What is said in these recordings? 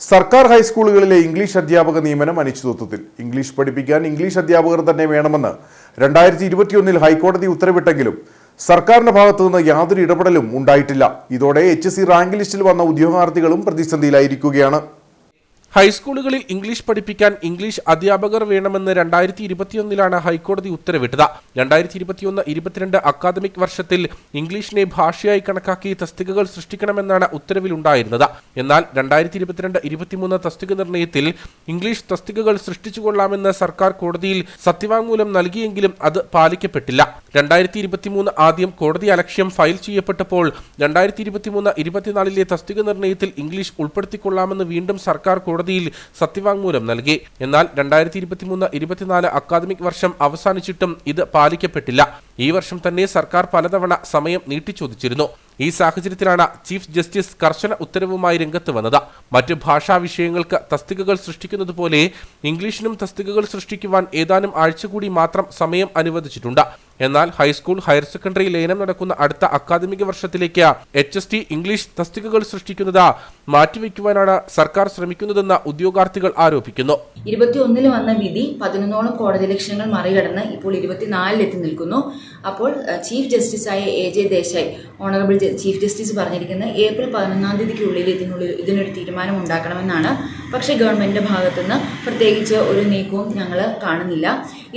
സർക്കാർ ഹൈസ്കൂളുകളിലെ ഇംഗ്ലീഷ് അധ്യാപക നിയമനം അനിശ്ചിതത്വത്തിൽ. ഇംഗ്ലീഷ് പഠിപ്പിക്കാൻ ഇംഗ്ലീഷ് അധ്യാപകർ തന്നെ വേണമെന്ന് രണ്ടായിരത്തി ഇരുപത്തിയൊന്നിൽ ഹൈക്കോടതി ഉത്തരവിട്ടെങ്കിലും സർക്കാരിന്റെ ഭാഗത്തുനിന്ന് യാതൊരു ഇടപെടലും ഉണ്ടായിട്ടില്ല. ഇതോടെ എച്ച് സി റാങ്ക് ലിസ്റ്റിൽ വന്ന ഉദ്യോഗാർത്ഥികളും പ്രതിസന്ധിയിലായിരിക്കുകയാണ്. ഹൈസ്കൂളുകളിൽ ഇംഗ്ലീഷ് പഠിപ്പിക്കാൻ ഇംഗ്ലീഷ് അധ്യാപകർ വേണമെന്ന് രണ്ടായിരത്തി ഇരുപത്തിയൊന്നിലാണ് ഹൈക്കോടതി ഉത്തരവിട്ടത്. രണ്ടായിരത്തി ഇരുപത്തിയൊന്ന് ഇരുപത്തിരണ്ട് അക്കാദമിക് വർഷത്തിൽ ഇംഗ്ലീഷിനെ ഭാഷയായി കണക്കാക്കി തസ്തികകൾ സൃഷ്ടിക്കണമെന്നാണ് ഉത്തരവിലുണ്ടായിരുന്നത്. എന്നാൽ രണ്ടായിരത്തി ഇരുപത്തിരണ്ട് ഇരുപത്തിമൂന്ന് തസ്തിക നിർണയത്തിൽ ഇംഗ്ലീഷ് തസ്തികകൾ സൃഷ്ടിച്ചുകൊള്ളാമെന്ന് സർക്കാർ കോടതിയിൽ സത്യവാങ്മൂലം നൽകിയെങ്കിലും അത് പാലിക്കപ്പെട്ടില്ല. രണ്ടായിരത്തി ഇരുപത്തിമൂന്ന് ആദ്യം കോടതി അലക്ഷ്യം ഫയൽ ചെയ്യപ്പെട്ടപ്പോൾ രണ്ടായിരത്തി ഇരുപത്തിമൂന്ന് ഇരുപത്തിനാലിലെ തസ്തിക നിർണയത്തിൽ ഇംഗ്ലീഷ് ഉൾപ്പെടുത്തിക്കൊള്ളാമെന്ന് വീണ്ടും സർക്കാർ കോടതിയിൽ സത്യവാങ്മൂലം നൽകി. എന്നാൽ രണ്ടായിരത്തി ഇരുപത്തിമൂന്ന് ഇരുപത്തിനാല് അക്കാദമിക് വർഷം അവസാനിച്ചിട്ടും ഇത് പാലിക്കപ്പെട്ടില്ല. ഈ വർഷം തന്നെ സർക്കാർ പലതവണ സമയം നീട്ടിച്ചോദിച്ചിരുന്നു. ഈ സാഹചര്യത്തിലാണ് ചീഫ് ജസ്റ്റിസ് കർശന ഉത്തരവുമായി രംഗത്ത് വന്നത്. മറ്റ് ഭാഷാ വിഷയങ്ങൾക്ക് തസ്തികകൾ സൃഷ്ടിക്കുന്നത് പോലെ ഇംഗ്ലീഷിനും തസ്തികകൾ സൃഷ്ടിക്കുവാൻ ഏതാനും ആഴ്ച കൂടി മാത്രം സമയം അനുവദിച്ചിട്ടുണ്ട്. എന്നാൽ ഹൈസ്കൂൾ ഹയർ സെക്കൻഡറി ലയനം നടക്കുന്ന അടുത്ത അക്കാദമിക വർഷത്തിലേക്ക് എച്ച് എസ് ടി ഇംഗ്ലീഷ് തസ്തികകൾ സൃഷ്ടിക്കുന്നത് മാറ്റിവെക്കുവാനാണ് സർക്കാർ ശ്രമിക്കുന്നതെന്ന് ഉദ്യോഗാർത്ഥികൾ ആരോപിക്കുന്നു. ഇരുപത്തിയൊന്നിൽ വന്ന വിധി പതിനൊന്നോളം കോടതി ലക്ഷ്യങ്ങൾ മറികടന്ന് ഇപ്പോൾ ഇരുപത്തിനാലിലെത്തി നിൽക്കുന്നു. അപ്പോൾ ചീഫ് ആയ A J Desai honourable chief justice പറഞ്ഞിരിക്കുന്നത് ഏപ്രിൽ പതിനൊന്നാം തീയതിക്കുള്ളിൽ ഇതിനുള്ളിൽ ഇതിനൊരു തീരുമാനം ഉണ്ടാക്കണമെന്നാണ്. പക്ഷേ ഗവൺമെന്റിന്റെ ഭാഗത്തുനിന്ന് പ്രത്യേകിച്ച് ഒരു നീക്കവും ഞങ്ങൾ കാണുന്നില്ല.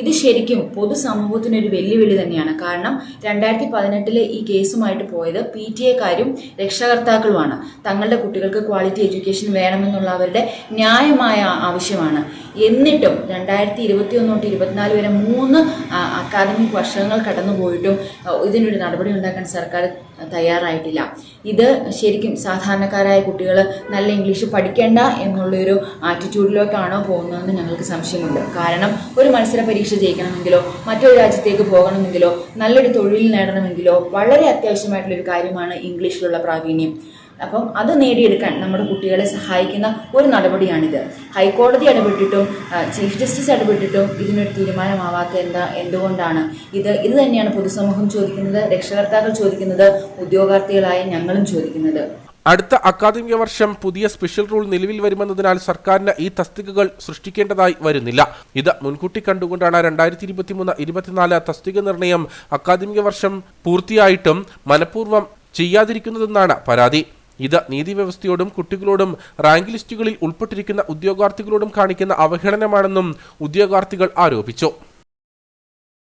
ഇത് ശരിക്കും പൊതുസമൂഹത്തിനൊരു വെല്ലുവിളി തന്നെയാണ്. കാരണം രണ്ടായിരത്തി പതിനെട്ടിലെ ഈ കേസുമായിട്ട് പോയത് പി ടി എക്കാരും രക്ഷകർത്താക്കളുമാണ്. തങ്ങളുടെ കുട്ടികൾക്ക് ക്വാളിറ്റി എഡ്യൂക്കേഷൻ വേണമെന്നുള്ള അവരുടെ ന്യായമായ ആവശ്യമാണ്. എന്നിട്ടും രണ്ടായിരത്തി ഇരുപത്തി ഒന്ന് തൊട്ട് ഇരുപത്തിനാല് വരെ മൂന്ന് അക്കാദമിക് വർഷങ്ങൾ കടന്നുപോയിട്ടും ഇതിനൊരു നടപടി ഉണ്ടാക്കാൻ സർക്കാർ തയ്യാറായിട്ടില്ല. ഇത് ശരിക്കും സാധാരണക്കാരായ കുട്ടികൾ നല്ല ഇംഗ്ലീഷ് പഠിക്കേണ്ട എന്നുള്ളൊരു ആറ്റിറ്റ്യൂഡിലേക്കാണോ പോകുന്നതെന്ന് ഞങ്ങൾക്ക് സംശയമുണ്ട്. കാരണം ഒരു മത്സര പരീക്ഷ ജയിക്കണമെങ്കിലോ മറ്റൊരു രാജ്യത്തേക്ക് പോകണമെങ്കിലോ നല്ലൊരു തൊഴിൽ നേടണമെങ്കിലോ വളരെ അത്യാവശ്യമായിട്ടുള്ള ഒരു കാര്യമാണ് ഇംഗ്ലീഷിലുള്ള പ്രാവീണ്യം. അപ്പം അത് നേടിയെടുക്കാൻ നമ്മുടെ കുട്ടികളെ സഹായിക്കുന്ന ഒരു നടപടിയാണിത്. ഹൈക്കോടതി ഇടപെട്ടിട്ടും ചീഫ് ജസ്റ്റിസ് ഇടപെട്ടിട്ടും ഇതിനൊരു തീരുമാനമാവാത്ത എന്താ എന്തുകൊണ്ടാണ്? ഇത് ഇത് തന്നെയാണ് പൊതുസമൂഹം ചോദിക്കുന്നത് രക്ഷകർത്താക്കൾ ചോദിക്കുന്നത് ഉദ്യോഗാർത്ഥികളായ ഞങ്ങളും ചോദിക്കുന്നത്. അടുത്ത അക്കാദമിക വർഷം പുതിയ സ്പെഷ്യൽ റൂൾ നിലവിൽ വരുമെന്നതിനാൽ സർക്കാരിന് ഈ തസ്തികകൾ സൃഷ്ടിക്കേണ്ടതായി വരുന്നില്ല. ഇത് മുൻകൂട്ടി കണ്ടുകൊണ്ടാണ് രണ്ടായിരത്തി ഇരുപത്തിമൂന്ന് ഇരുപത്തിനാല് തസ്തിക നിർണയം അക്കാദമിക വർഷം പൂർത്തിയായിട്ടും മനഃപൂർവം ചെയ്യാതിരിക്കുന്നതെന്നാണ് പരാതി. ഇത് നീതി വ്യവസ്ഥയോടും കുട്ടികളോടും റാങ്ക് ലിസ്റ്റുകളിൽ ഉൾപ്പെട്ടിരിക്കുന്ന ഉദ്യോഗാർത്ഥികളോടും കാണിക്കുന്ന അവഹേളനമാണെന്നും ഉദ്യോഗാർത്ഥികൾ ആരോപിച്ചു.